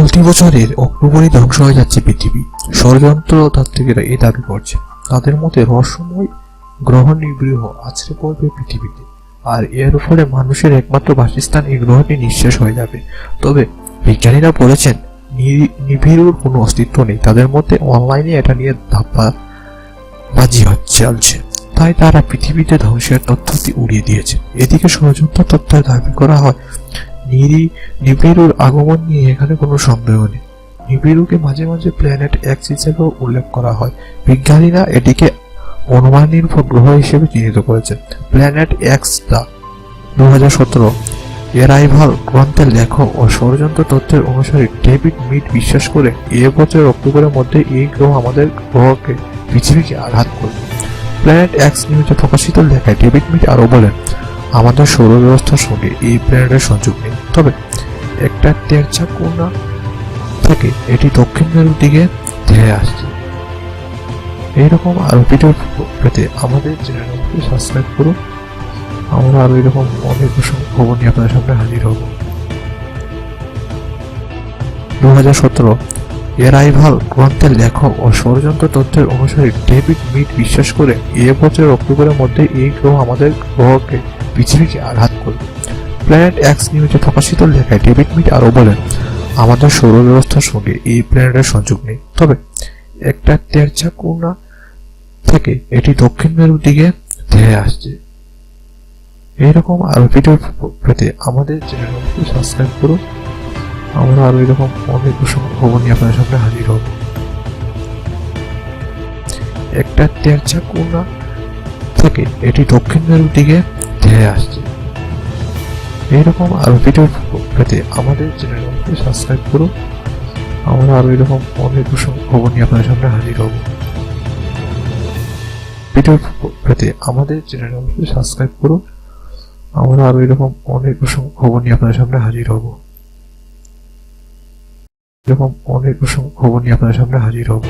বছরের অক্টোবরে ধ্বংস হয়ে যাচ্ছে পৃথিবী। ষড়যন্ত্র তাত্ত্বিকেরা এ দাবি করছে। তাদের মতে রহস্যময় গ্রহ নিবৃহ আছড়ে পড়বে পৃথিবীতে। আর এর ফলে মানুষের একমাত্র বাসস্থান এই গ্রহটি নিঃশেষ হয়ে যাবে। তবে বিজ্ঞানীরা বলেছেন, নি- নিবিড়ুর কোনো অস্তিত্ব নেই। তাদের মধ্যে অনলাইনে এটা নিয়ে ধাপ্পা বাজি হচ্ছে চলছে। তাই তারা পৃথিবীতে ধ্বংসের তথ্যটি উড়িয়ে দিয়েছে। এদিকে ষড়যন্ত্র তথ্য দাবি করা হয় নিরি নিবিড়ুর আগমন নিয়ে এখানে কোনো সন্দেহ নেই। নিবিড়ুকে মাঝে মাঝে প্ল্যানেট এক্স হিসেবেও উল্লেখ করা হয়। বিজ্ঞানীরা এটিকে অনুমাননির্ভর গ্রহ হিসেবে চিহ্নিত করেছেন। প্ল্যানেট এক্স দা দু হাজার সতেরো। এরাইভাল গ্রন্থের লেখক ও ষড়যন্ত্র তথ্যের অনুসারে ডেভিড মিড বিশ্বাস করে এ বছরের অক্টোবরের মধ্যে এই গ্রহ আমাদের গ্রহকে, পৃথিবীকে আঘাত করবে। প্ল্যানেট এক্স নিউজে প্রকাশিত লেখায় ডেভিড মিড আরও বলেন আমাদের সৌর ব্যবস্থার সঙ্গে এই প্ল্যানেটের সংযোগ নেই। তবে একটা তেরছা কোনা থেকে এটি দক্ষিণ মেরুর দিকে ধেয়ে আসছে। এইরকম আরও ভিডিও পেতে আমাদের চ্যানেলটি সাবস্ক্রাইব করুন। আমরা আরও এরকম অনেক খবর নিয়ে আপনাদের সামনে হাজির হব। দু হাজার সতেরো এরাইভাল গ্রন্থের লেখক ও ষড়যন্ত্র তথ্যের অনুসারে ডেভিড মিট বিশ্বাস করে এ বছর অক্টোবরের মধ্যে এই গ্রহ আমাদের গ্রহকে পৃথিবীকে আঘাত করবে। প্ল্যানেট এক্স নিউজে প্রকাশিত লেখায় ডেভিড মিড আরও বলেন, আমাদের সৌর ব্যবস্থার সঙ্গে এই প্ল্যানেটের সংযোগ নেই। তবে একটা তেরছা কোনা থেকে এটি দক্ষিণ মেরুর দিকে ধেয়ে আসছে। এইরকম আরও ভিডিও পেতে আমাদের চ্যানেলটি সাবস্ক্রাইব করুন। আমরা আরও এরকম অনেক প্রসঙ্গ খবর নিয়ে আপনাদের সামনে হাজির হব। একটা তেরছা কোনা থেকে এটি দক্ষিণ মেরুর দিকে ধেয়ে আসছে। এইরকম আরও ভিডিও পেতে আমাদের চ্যানেলটি সাবস্ক্রাইব করুন আমরা আরও এরকম অনেক খবর নিয়ে আপনাদের সামনে হাজির হব। ভিডিও পেতে আমাদের চ্যানেলটি সাবস্ক্রাইব করুন আমরা আরও এরকম অনেক খবর নিয়ে আপনাদের সামনে হাজির হব। এরকম অনেক খবর নিয়ে আপনাদের সামনে হাজির হব।